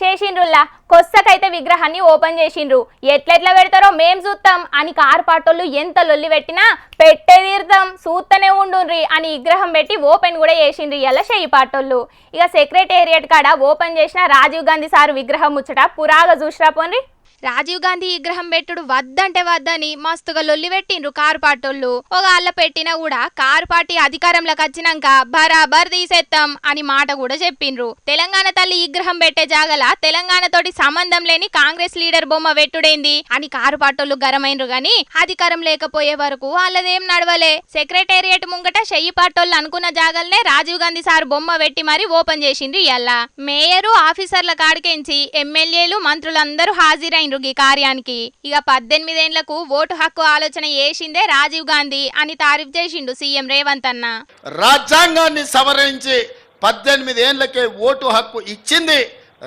చేసిండ్రుల్లా? కొత్తకైతే విగ్రహాన్ని ఓపెన్ చేసిండ్రు. ఎట్లెట్లా పెడతారో మేం చూస్తాం అని కారు పాటోళ్ళు ఎంత లొల్లి పెట్టినా పెట్టే తీర్థం చూస్తూనే ఉండుండ్రి అని విగ్రహం పెట్టి ఓపెన్ కూడా చేసిండ్రు ఇలా చేయి పాటోళ్ళు. ఇక సెక్రటేరియట్ కాడ ఓపెన్ చేసిన రాజీవ్ గాంధీ సార్ విగ్రహం ముచ్చట పురాగా చూసిరా పోన్రి? రాజీవ్ గాంధీ విగ్రహం పెట్టుడు వద్దంటే వద్దని మస్తుగా లొల్లి పెట్టిండ్రు కారు పాటోళ్ళు. ఒక అల్ల పెట్టినా కూడా కారు పార్టీ అధికారంలోకి వచ్చినాక బరాబర్ తీసేస్తాం అని మాట కూడా చెప్పిండ్రు. తెలంగాణ తల్లి విగ్రహం పెట్టే జాగల తెలంగాణ తోటి సంబంధం లేని కాంగ్రెస్ లీడర్ బొమ్మ పెట్టుడేంది అని కారు పాటోళ్ళు గరమైనరు గాని అధికారం లేకపోయే వరకు వాళ్ళదేం నడవలే. సెక్రటేరియట్ ముంగట షెయ్యి పాటోళ్ళు అనుకున్న జాగల్నే రాజీవ్ గాంధీ సార్ బొమ్మ పెట్టి మరీ ఓపెన్ చేసిండ్రు ఇయ్యాల. మేయరు ఆఫీసర్ల కాడికెంచి ఎమ్మెల్యేలు మంత్రులందరూ హాజరైండ్రు ఈ కార్యానికి. ఇక పద్దెనిమిదేండ్లకు ఓటు హక్కు ఆలోచన చేసిందే రాజీవ్ గాంధీ అని తారీఫ్ చేసిండు సీఎం రేవంత్ అన్న. రాజ్యాంగాన్ని సవరించి పద్దెనిమిది ఏళ్ళకే ఓటు హక్కు ఇచ్చింది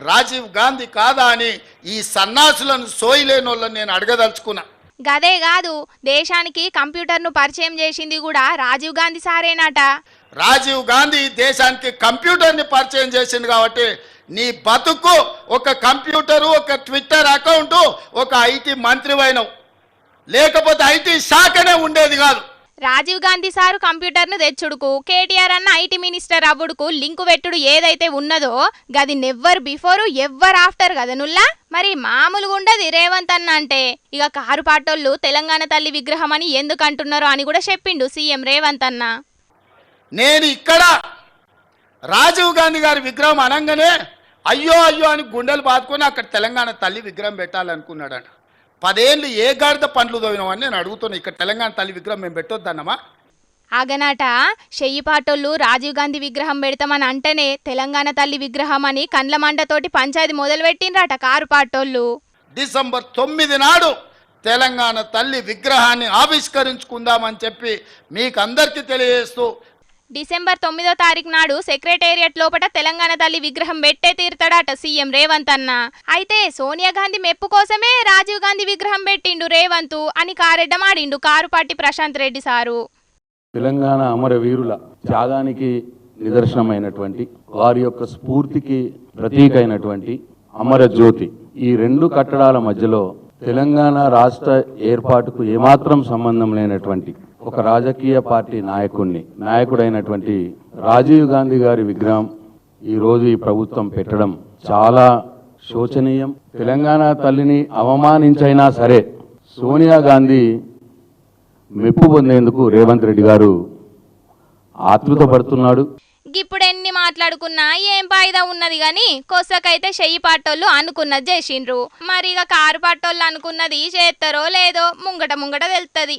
రాజీవ్ గాంధీ కాదా అని ఈ సన్నాసులను సోయిలేని వాళ్ళని నేను అడగదలుచుకున్నా. గదే కాదు దేశానికి కంప్యూటర్ను పరిచయం చేసింది కూడా రాజీవ్ గాంధీ సారేనట. రాజీవ్ గాంధీ దేశానికి కంప్యూటర్ని పరిచయం చేసింది కాబట్టి నీ బతుకు ఒక కంప్యూటరు ఒక ట్విట్టర్ అకౌంట్ ఒక ఐటీ మంత్రి అయినవు లేకపోతే ఐటీ శాఖనే ఉండేది కాదు. రాజీవ్ గాంధీ సారు కంప్యూటర్ను తెచ్చుడుకు కేటీఆర్ అన్న ఐటీ మినిస్టర్ అవ్వుడుకు లింకు పెట్టుడు ఏదైతే ఉన్నదో గది నెవ్వర్ బిఫోర్ ఎవ్వర్ ఆఫ్టర్ కదా నుల్లా? మరి మామూలుగా ఉండదు రేవంత్ అన్న అంటే. ఇక కారు పాటోళ్ళు తెలంగాణ తల్లి విగ్రహం అని ఎందుకు అంటున్నారో అని కూడా చెప్పిండు సీఎం రేవంత్ అన్న. నేను ఇక్కడ రాజీవ్ గాంధీ గారి విగ్రహం అనగానే అయ్యో అయ్యో అని గుండెలు బాదుకొని అక్కడ తెలంగాణ తల్లి విగ్రహం పెట్టాలనుకున్నాడట. పదేళ్ళు ఏ గాడిద పండ్లు తోగినామని నేను అడుగుతున్నా. ఇక్కడ తెలంగాణ తల్లి విగ్రహం మేము పెట్టొద్దన్నమా? ఆగనాట పాటోళ్ళు రాజీవ్ గాంధీ విగ్రహం పెడతామని అంటేనే తెలంగాణ తల్లి విగ్రహం అని కండ్ల మంటతోటి పంచాయతీ మొదలు పెట్టిండ్రట కారు పాటోళ్ళు. డిసెంబర్ తొమ్మిది నాడు తెలంగాణ తల్లి విగ్రహాన్ని ఆవిష్కరించుకుందామని చెప్పి మీకు అందరికీ తెలియజేస్తూ డిసెంబర్ తొమ్మిదో తారీఖు నాడు సెక్రటేరియట్ లోపట తెలంగాణ తల్లి విగ్రహం పెట్టే తీరుతాడట సీఎం రేవంత్ అన్న. అయితే సోనియా గాంధీ మెప్పు కోసమే రాజీవ్ గాంధీ విగ్రహం పెట్టిండు రేవంత్ అని కారెడ్డమాడిండు కారుపాటి ప్రశాంత్ రెడ్డి సారు. తెలంగాణ అమరవీరుల త్యాగానికి నిదర్శనమైనటువంటి వారి యొక్క స్ఫూర్తికి ప్రతీక అయినటువంటి అమరజ్యోతి ఈ రెండు కట్టడాల మధ్యలో తెలంగాణ రాష్ట్ర ఏర్పాటుకు ఏమాత్రం సంబంధం లేనటువంటి ఒక రాజకీయ పార్టీ నాయకుణ్ణి నాయకుడైనటువంటి రాజీవ్ గాంధీ గారి విగ్రహం ఈరోజు ఈ ప్రభుత్వం పెట్టడం చాలా శోచనీయం. తెలంగాణ తల్లిని అవమానించైనా సరే సోనియా గాంధీ మెప్పు పొందేందుకు రేవంత్ రెడ్డి గారు ఆతృతపడుతున్నాడు ఇప్పుడు ఎన్ని మాట్లాడుకున్నా ఏం ఫాయిదా ఉన్నది గాని కొసకైతే చెయ్యి పాటోళ్ళు అనుకున్నది చేసిండ్రు. మరి ఇక కారు పాటోళ్ళు అనుకున్నది చేస్తారో లేదో ముంగట ముంగట తెలుస్తుంది